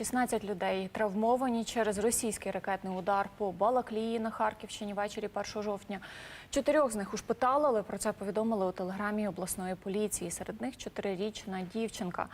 16 людей травмовані через російський ракетний удар по Балаклії на Харківщині ввечері 1 жовтня. Чотирьох з них ушпиталили. Про це повідомили у телеграмі обласної поліції. Серед них чотирирічна дівчинка.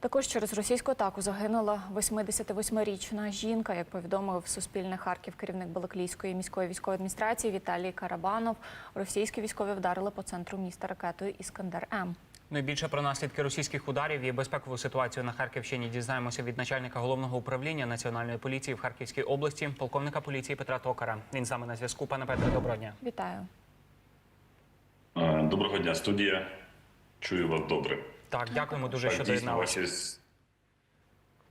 Також через російську атаку загинула 88-річна жінка, як повідомив Суспільне Харків керівник Балаклійської міської військової адміністрації Віталій Карабанов. Російські військові вдарили по центру міста ракетою Іскандер М. Ну і більше про наслідки російських ударів і безпекову ситуацію на Харківщині дізнаємося від начальника головного управління національної поліції в Харківській області, полковника поліції Петра Токара. Він саме на зв'язку. Пане Петре, доброго дня. Вітаю. Е, Доброго дня, студія. Чую вас добре. Так, дякуємо дуже, що доєдналися.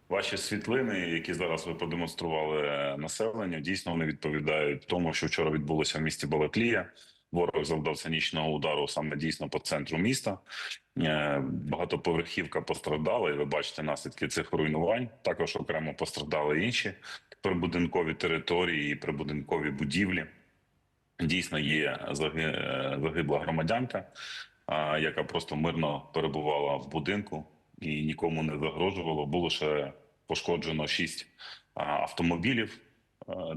ваші, світлини, які зараз ви продемонстрували е, населенню, дійсно вони відповідають тому, що вчора відбулося в місті Балаклія. Ворог завдав цинічного удару саме дійсно по центру міста. Е, Багатоповерхівка постраждала, і ви бачите наслідки цих руйнувань. Також окремо постраждали інші прибудинкові території і прибудинкові будівлі. Дійсно є е, загибла громадянка, яка просто мирно перебувала в будинку і нікому не загрожувало. Було ще пошкоджено шість автомобілів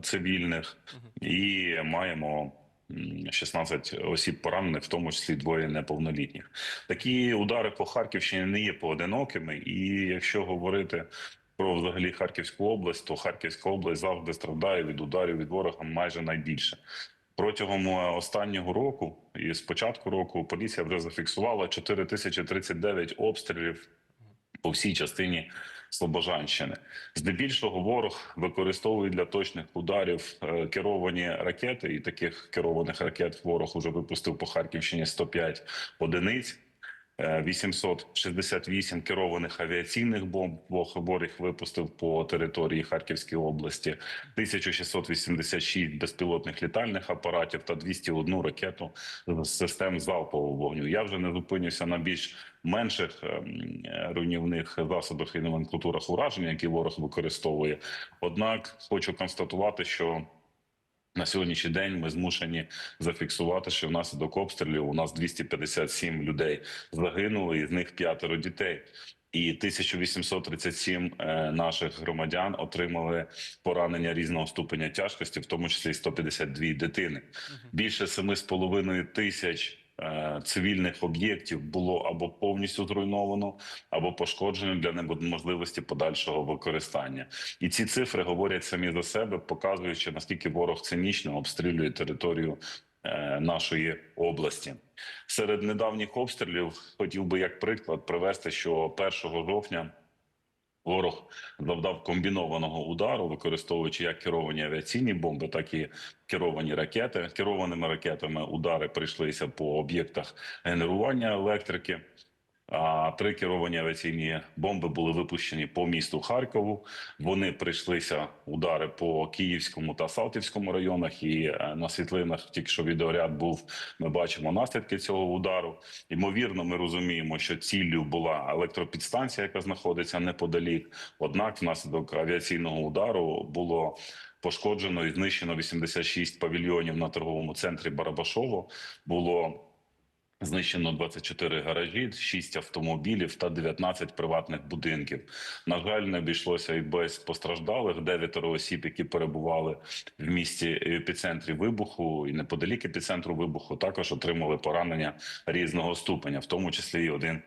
цивільних, і маємо м, 16 осіб поранених, в тому числі двоє неповнолітніх. Такі удари по Харківщині не є поодинокими, і якщо говорити. Про взагалі Харківську область, то Харківська область завжди страждає від ударів від ворога майже найбільше. Протягом е, останнього року і з початку року поліція вже зафіксувала 4039 обстрілів по всій частині Слобожанщини. Здебільшого ворог використовує для точних ударів е, керовані ракети, і таких керованих ракет ворог уже випустив по Харківщині 105 одиниць. Е, 868 керованих авіаційних бомб ворог випустив по території Харківської області, 1686 безпілотних літальних апаратів та 201 ракету з систем залпового вогню. Я вже не зупинюся на більш менших ем, руйнівних засобах і номенклатурах ураження, які ворог використовує. Однак хочу констатувати, що на сьогоднішній день ми змушені зафіксувати, що внаслідок обстрілів у нас 257 людей загинули, із них п'ятеро дітей. І 1837 е, наших громадян отримали поранення різного ступеня тяжкості, в тому числі 152 дитини. Більше 7,5 тисяч цивільних об'єктів було або повністю зруйновано, або пошкоджено для неможливості подальшого використання. І ці цифри говорять самі за себе, показуючи наскільки ворог цинічно обстрілює територію е, нашої області. Серед недавніх обстрілів хотів би як приклад привести, що 1 жовтня ворог завдав комбінованого удару, використовуючи як керовані авіаційні бомби, так і керовані ракети. Керованими ракетами удари прийшлися по об'єктах генерування електрики. Три керовані авіаційні бомби були випущені по місту Харкову. Вони прийшлися удари по Київському та Салтівському районах. І е, на світлинах, тільки що відеоряд був, ми бачимо наслідки цього удару. Ймовірно, ми розуміємо, що ціллю була електропідстанція, яка знаходиться неподалік. Однак, внаслідок авіаційного удару було. Пошкоджено і знищено 86 павільйонів на торговому центрі Барабашово. Було Знищено 24 гаражі, 6 автомобілів та 19 приватних будинків. На жаль, не обійшлося і без постраждалих. Дев'ятеро осіб, які перебували в місті епіцентрі вибуху і неподалік епіцентру вибуху, також отримали поранення різного ступеня, в тому числі і один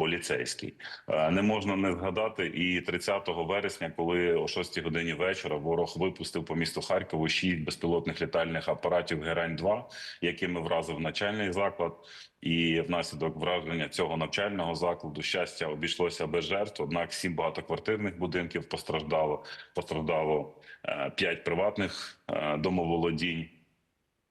поліцейський. Е, Не можна не згадати і 30 вересня, коли о 6 годині вечора ворог випустив по місту Харкову 6 безпілотних літальних апаратів Герань 2 якими вразив начальний заклад. І внаслідок враження цього навчального закладу щастя обійшлося без жертв. Однак сім багатоквартирних будинків постраждало. Постраждало е, п'ять приватних е, домоволодінь.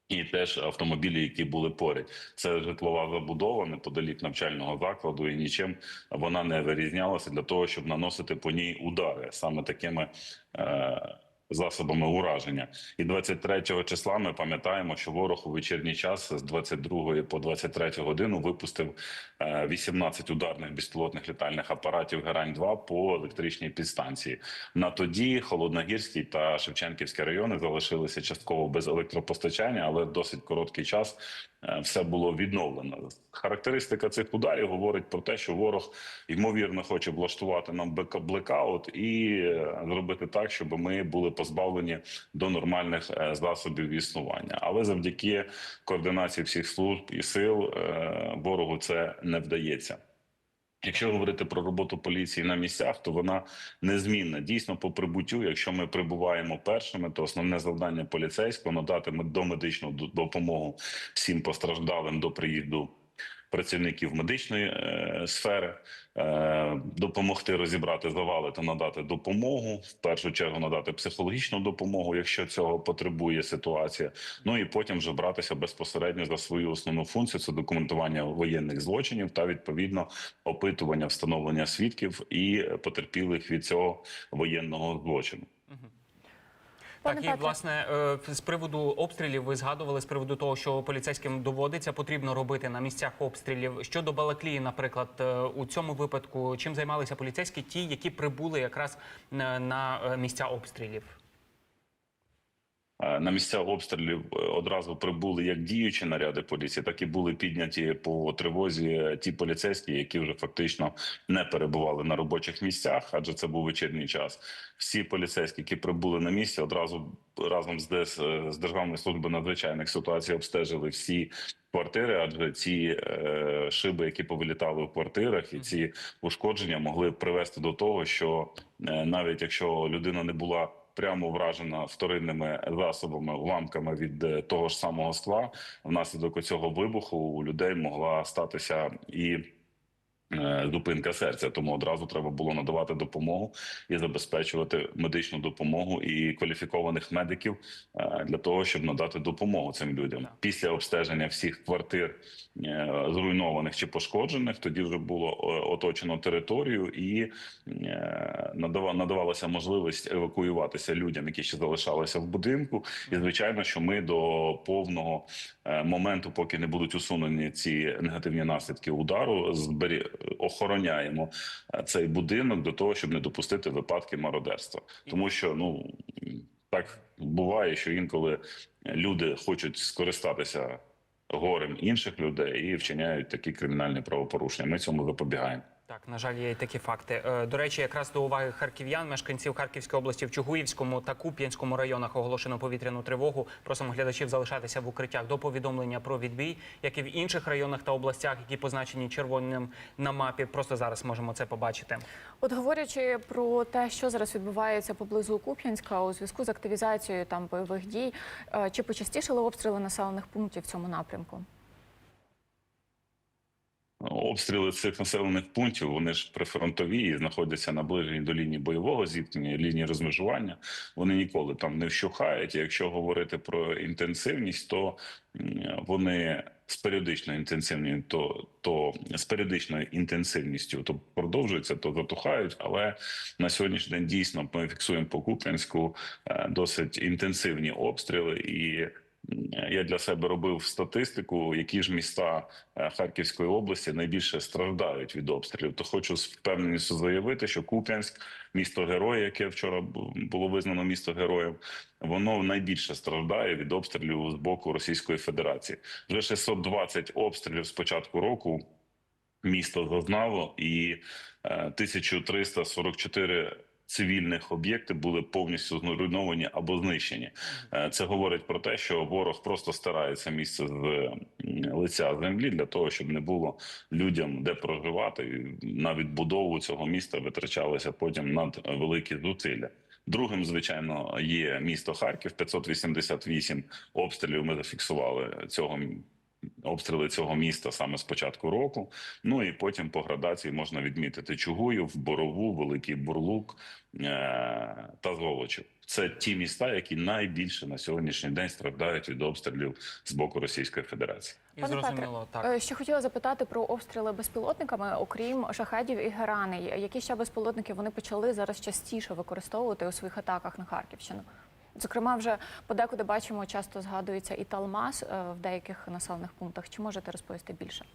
І теж автомобілі, які були поряд, це житлова забудова неподалік навчального закладу, і нічим вона не вирізнялася для того, щоб наносити по ній удари. Саме такими е, засобами ураження. І 23 числа ми пам'ятаємо, що ворог у вечірній час з 22 по 23 годину випустив е, 18 ударних безпілотних літальних апаратів Герань 2 по електричній підстанції. На тоді Холодногірський та Шевченківський райони залишилися частково без електропостачання, але досить короткий час е, все було відновлено. Характеристика цих ударів говорить про те, що ворог ймовірно хоче влаштувати нам блекаут і е, зробити так, щоб ми були позбавлені до нормальних е, засобів існування. Але завдяки координації всіх служб і сил е, ворогу це не вдається. Якщо говорити про роботу поліції на місцях, то вона незмінна. Дійсно, по прибуттю, якщо ми прибуваємо першими, то основне завдання поліцейського надати мед- домедичну допомогу всім постраждалим до приїзду працівників медичної е, сфери, е, допомогти розібрати завали та надати допомогу. В першу чергу надати психологічну допомогу, якщо цього потребує ситуація. Ну і потім вже братися безпосередньо за свою основну функцію це документування воєнних злочинів та відповідно опитування, встановлення свідків і потерпілих від цього воєнного злочину. Пане так, і власне е, з приводу обстрілів ви згадували з приводу того, що поліцейським доводиться потрібно робити на місцях обстрілів. Щодо Балаклії, наприклад, е, у цьому випадку чим займалися поліцейські, ті, які прибули якраз на, на е, місця обстрілів. Е, На місця обстрілів е, одразу прибули як діючі наряди поліції, так і були підняті по тривозі е, ті поліцейські, які вже фактично не перебували на робочих місцях, адже це був вечірній час. Всі поліцейські, які прибули на місце, одразу разом з ДС, з Державної служби надзвичайних ситуацій обстежили всі квартири, адже ці е, шиби, які повилітали в квартирах, і ці ушкодження могли привести до того, що е, навіть якщо людина не була прямо вражена вторинними засобами, уламками від е, того ж самого скла. Внаслідок цього вибуху у людей могла статися і зупинка серця. Тому одразу треба було надавати допомогу і забезпечувати медичну допомогу і кваліфікованих медиків е, для того, щоб надати допомогу цим людям. Після обстеження всіх квартир е, зруйнованих чи пошкоджених, тоді вже було е, оточено територію і е, надава- надавалася можливість евакуюватися людям, які ще залишалися в будинку. І звичайно, що ми до повного е, моменту, поки не будуть усунені ці негативні наслідки удару, збері... охороняємо е, цей будинок до того, щоб не допустити випадки мародерства, тому що ну так буває, що інколи люди хочуть скористатися горем інших людей і вчиняють такі кримінальні правопорушення. Ми цьому запобігаємо. Так, на жаль, є і такі факти. Е, До речі, якраз до уваги харків'ян, мешканців Харківської області в Чугуївському та Куп'янському районах оголошено повітряну тривогу. Просимо глядачів залишатися в укриттях до повідомлення про відбій, як і в інших районах та областях, які позначені червоним на мапі. Просто зараз можемо це побачити. От говорячи про те, що зараз відбувається поблизу Куп'янська у зв'язку з активізацією там бойових дій, е, чи почастішили обстріли населених пунктів в цьому напрямку? Обстріли цих населених пунктів вони ж прифронтові і знаходяться наближені до лінії бойового зіткнення, лінії розмежування. Вони ніколи там не вщухають. Якщо говорити про інтенсивність, то вони з періодичною інтенсивністю, то, то з періодичною інтенсивністю то продовжуються, то затухають. Але на сьогоднішній день дійсно ми фіксуємо по Куп'янську е, досить інтенсивні обстріли і. М, Я для себе робив статистику, які ж міста е, Харківської області найбільше страждають від обстрілів. То хочу з впевненістю заявити, що Куп'янськ, місто герой, яке вчора було визнано місто героїв, воно найбільше страждає від обстрілів з боку Російської Федерації. Вже 620 обстрілів з початку року місто зазнало, і е, 1344 цивільних об'єкти були повністю зруйновані або знищені. Е, Це говорить про те, що ворог просто старається місце з лиця землі для того, щоб не було людям де проживати. На відбудову цього міста витрачалися потім над великі зусилля. Другим, звичайно, є місто Харків. 588 обстрілів ми зафіксували цього обстріли цього міста саме з початку року. Ну і потім по градації можна відмітити Чугуїв, Борову, Великий Бурлук е- та Золочів. Це ті міста, які найбільше на сьогоднішній день страждають від обстрілів з боку Російської Федерації. І Пане зрозуміло, Петре, так. е, ще хотіла запитати про обстріли безпілотниками, окрім шахедів і герани. Які ще безпілотники вони почали зараз частіше використовувати у своїх атаках на Харківщину? Зокрема, вже подекуди бачимо, часто згадується і Талмас е, в деяких населених пунктах. Чи можете розповісти більше?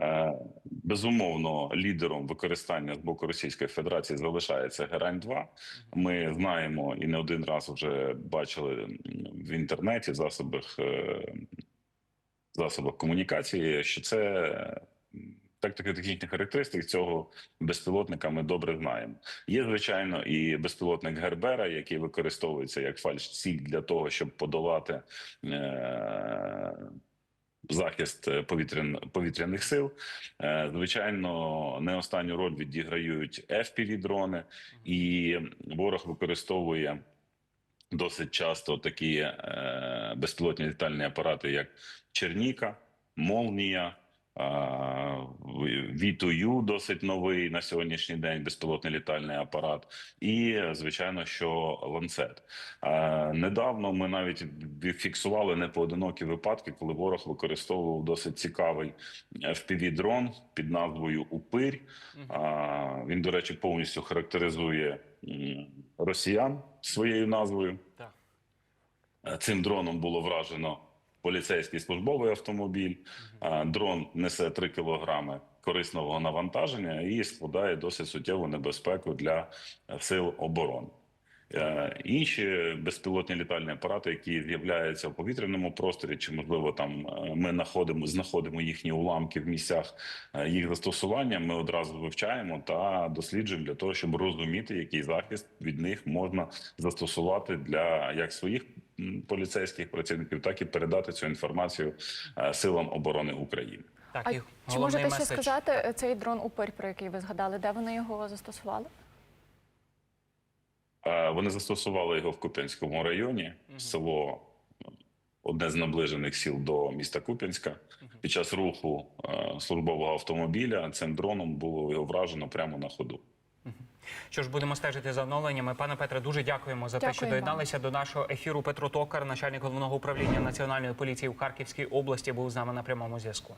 Е, Безумовно, лідером використання з боку Російської Федерації залишається Герань 2 Ми знаємо і не один раз вже бачили в інтернеті, в засобах, е, засобах комунікації, що це м, тактико-технічні характеристики цього безпілотника ми добре знаємо. Є звичайно і безпілотник Гербера, який використовується як фальш-ціль для того, щоб подолати. Е- захист е, повітрян, повітряних сил. Е, Звичайно, не останню роль відіграють FPV-дрони, і ворог використовує досить часто такі е, безпілотні літальні апарати, як Черніка, Молнія. V2U досить новий на сьогоднішній день безпілотний літальний апарат, і звичайно, що ланцет. Е, Недавно ми навіть фіксували непоодинокі випадки, коли ворог використовував досить цікавий FPV-дрон під назвою Упирь. Він, до речі, повністю характеризує росіян своєю назвою. Е, Цим дроном було вражено поліцейський службовий автомобіль. Дрон несе 3 кілограми корисного навантаження і складає досить суттєву небезпеку для е, сил оборони. Е, Інші безпілотні літальні апарати, які з'являються в повітряному просторі, чи можливо там е, ми знаходимо, знаходимо їхні уламки в місцях їх застосування. Ми одразу вивчаємо та досліджуємо для того, щоб розуміти, який захист від них можна застосувати для як своїх поліцейських працівників, так і передати цю інформацію силам оборони України. Так, А і чи можете ще сказати е, цей дрон Упирь, про який ви згадали, де вони його застосували? Е, Вони застосували його в Куп'янському районі, село одне з наближених сіл до міста Куп'янська. Під час руху е, службового автомобіля цим дроном було його вражено прямо на ходу. Що ж будемо стежити за оновленнями. Пане Петре, дуже дякуємо за те, що вам. доєдналися до нашого ефіру. Петро Токар, начальник головного управління національної поліції в Харківській області, був з нами на прямому зв'язку.